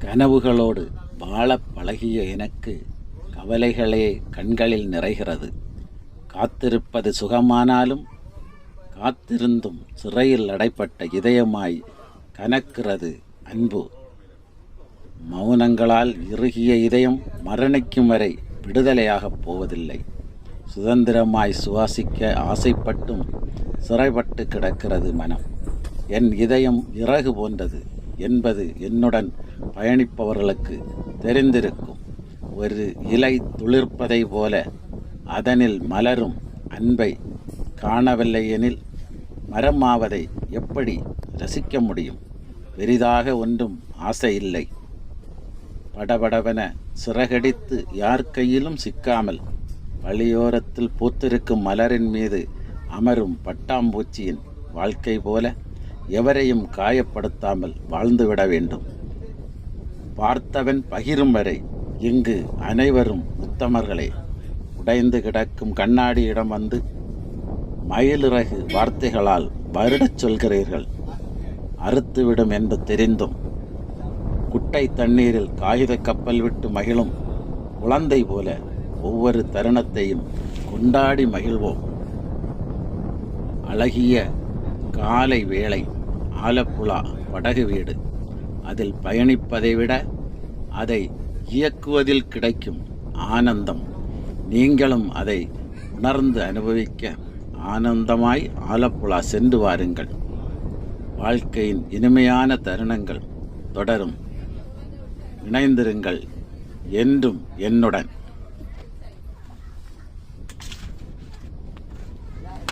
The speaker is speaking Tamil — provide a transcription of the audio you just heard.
கனவுகளோடு வாழப் பழகிய எனக்கு கவலைகளே கண்களில் நிறைகிறது. காத்திருப்பது சுகமானாலும் காத்திருந்தும் சிறையில் அடைப்பட்ட இதயமாய் கனக்கிறது அன்பு. மௌனங்களால் இறுகிய இதயம் மரணிக்கும் வரை விடுதலையாகப் போவதில்லை. சுதந்திரமாய் சுவாசிக்க ஆசைப்பட்டும் சிறைப்பட்டு கிடக்கிறது மனம். என் இதயம் இறகு போன்றது என்பது என்னுடன் பயணிப்பவர்களுக்கு தெரிந்திருக்கும். ஒரு இலை துளிர்ப்பதை போல அதனில் மலரும் அன்பை காணவில்லையெனில் மரமாவதை எப்படி ரசிக்க முடியும்? பெரிதாக ஒன்றும் ஆசை இல்லை. படபடவென சிறகடித்து யார் கையிலும் சிக்காமல் வழியோரத்தில் பூத்திருக்கும் மலரின் மீது அமரும் பட்டாம்பூச்சியின் வாழ்க்கை போல எவரையும் காயப்படுத்தாமல் வாழ்ந்துவிட வேண்டும். பார்த்தவன் பகிரும் வரை இங்கு அனைவரும் உத்தமர்களே. உடைந்து கிடக்கும் கண்ணாடியிடம் வந்து மயிலிறகு வார்த்தைகளால் வருடச் சொல்கிறீர்கள். அறுத்துவிடும் என்று தெரிந்தும் குட்டை தண்ணீரில் காகித கப்பல் விட்டு மகிழும் குழந்தை போல ஒவ்வொரு தருணத்தையும் கொண்டாடி மகிழ்வோம். அழகிய காலை வேளை ஆலப்புழா படகு வீடு அதில் பயணிப்பதை விட அதை இயக்குவதில் கிடைக்கும் ஆனந்தம். நீங்களும் அதை உணர்ந்து அனுபவிக்க ஆனந்தமாய் ஆலப்புழா சென்று வாருங்கள். வாழ்க்கையின் இனிமையான தருணங்கள் தொடரும். இணைந்திருங்கள் என்றும் என்னுடன்.